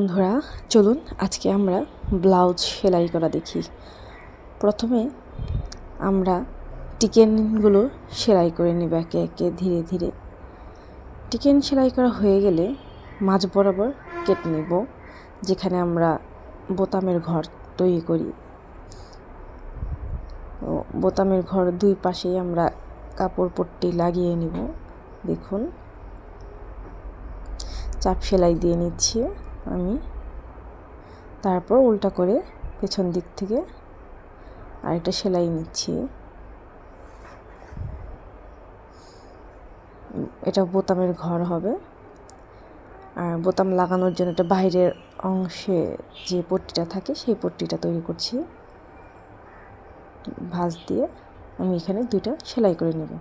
বন্ধুরা, চলুন আজকে আমরা ব্লাউজ সেলাই করা দেখি। প্রথমে আমরা টিকেনগুলো সেলাই করে নেব একে একে ধীরে ধীরে। টিকেন সেলাই করা হয়ে গেলে মাঝ বরাবর কেটে নেব, যেখানে আমরা বোতামের ঘর তৈরি করি। বোতামের ঘর দুই পাশেই আমরা কাপড় পট্টি লাগিয়ে নিব, দেখুন। চাপ সেলাই দিয়ে নিচ্ছি। আমি। তারপর উল্টা করে পেছন দিক থেকে আরেকটা সেলাই নিচ্ছি। এটা বোতামের ঘর হবে। আর বোতাম লাগানোর জন্য এটা বাইরের অংশে যে পট্টিটা থাকে সেই পট্টিটা তৈরি করছি। ভাঁজ দিয়ে আমি এখানে দুইটা সেলাই করে নেব।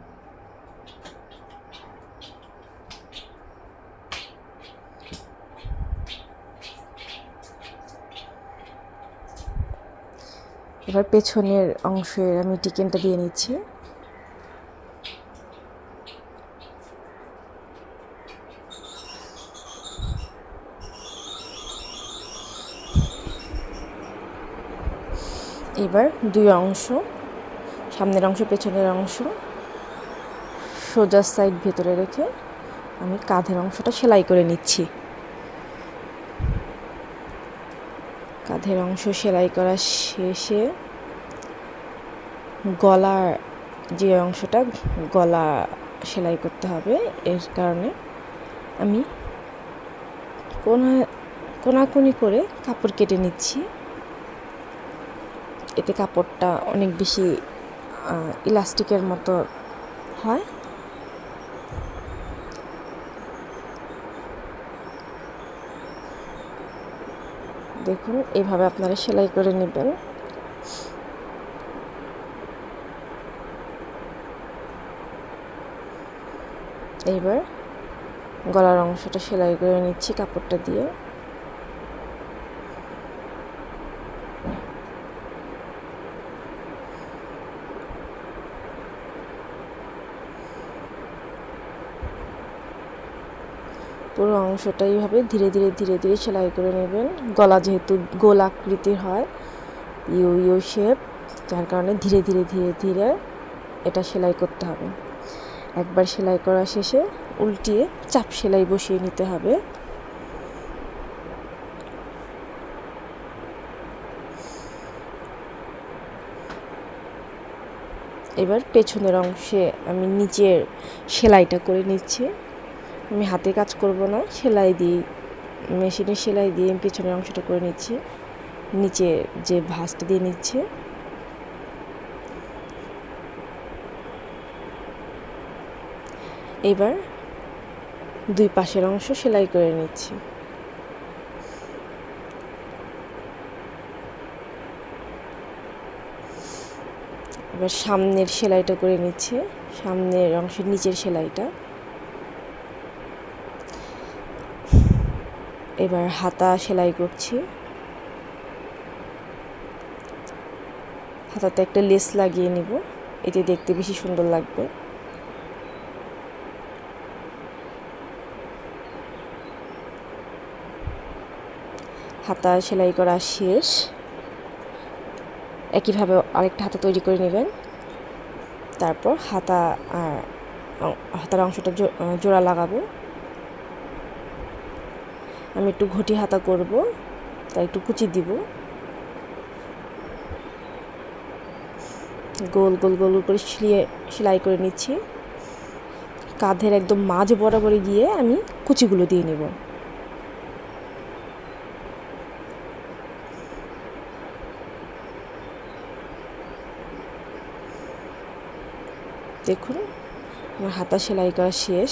এবার পেছনের অংশের আমি টিকেনটা দিয়ে নিচ্ছি। এবার দুই অংশ, সামনের অংশ, পেছনের অংশ সোজা সাইড ভেতরে রেখে আমি কাঁধের অংশটা সেলাই করে নিচ্ছি। কাঁধের অংশ সেলাই করা শেষে গলার যে অংশটা, গলা সেলাই করতে হবে। এর কারণে আমি কোনা, কোনাকুনি করে কাপড় কেটে নিচ্ছি। এতে কাপড়টা অনেক বেশি ইলাস্টিকের মতো হয়। দেখুন এভাবে আপনারা সেলাই করে নেবেন। এইবার গলার অংশটা সেলাই করে নিচ্ছি কাপড়টা দিয়ে। পুরো অংশটা এইভাবে ধীরে ধীরে ধীরে ধীরে সেলাই করে নেবেন। গলা যেহেতু গোল আকৃতির হয়, ইউ ইউ শেপ যার কারণে ধীরে ধীরে ধীরে ধীরে এটা সেলাই করতে হবে। একবার সেলাই করা শেষে উল্টিয়ে চাপ সেলাই বসিয়ে নিতে হবে। এবার পেছনের অংশে আমি নিচের সেলাইটা করে নিচ্ছি। আমি হাতে কাজ করব না, সেলাই দিয়ে মেশিনে সেলাই দিয়ে পেছনের অংশটা করে নিচ্ছি, নিচে যে ভাঁজটা দিয়ে নিচ্ছে। এবার দুই পাশের অংশ সেলাই করে নিচ্ছি। এবার সামনের সেলাইটা করে নিচ্ছে, সামনের অংশের নিচের সেলাইটা। এবার হাতা সেলাই করছি। হাতাতে একটা লেস লাগিয়ে নিব। এটি দেখতে বেশি সুন্দর লাগবে। হাতা সেলাই করা শেষ। একইভাবে আরেকটা হাতা তৈরি করে নেবেন। তারপর হাতা আর হাতার অংশটা জোড়া লাগাবো। আমি একটু ঘটি হাতা করব, তাই একটু কুচি দিব। গোল গোল গোল করে সিলিয়ে, সেলাই করে নিচ্ছি। কাঁধের একদম মাঝ বরাবরে গিয়ে আমি কুচিগুলো দিয়ে নেব। দেখুন, আমার হাতা সেলাই করা শেষ।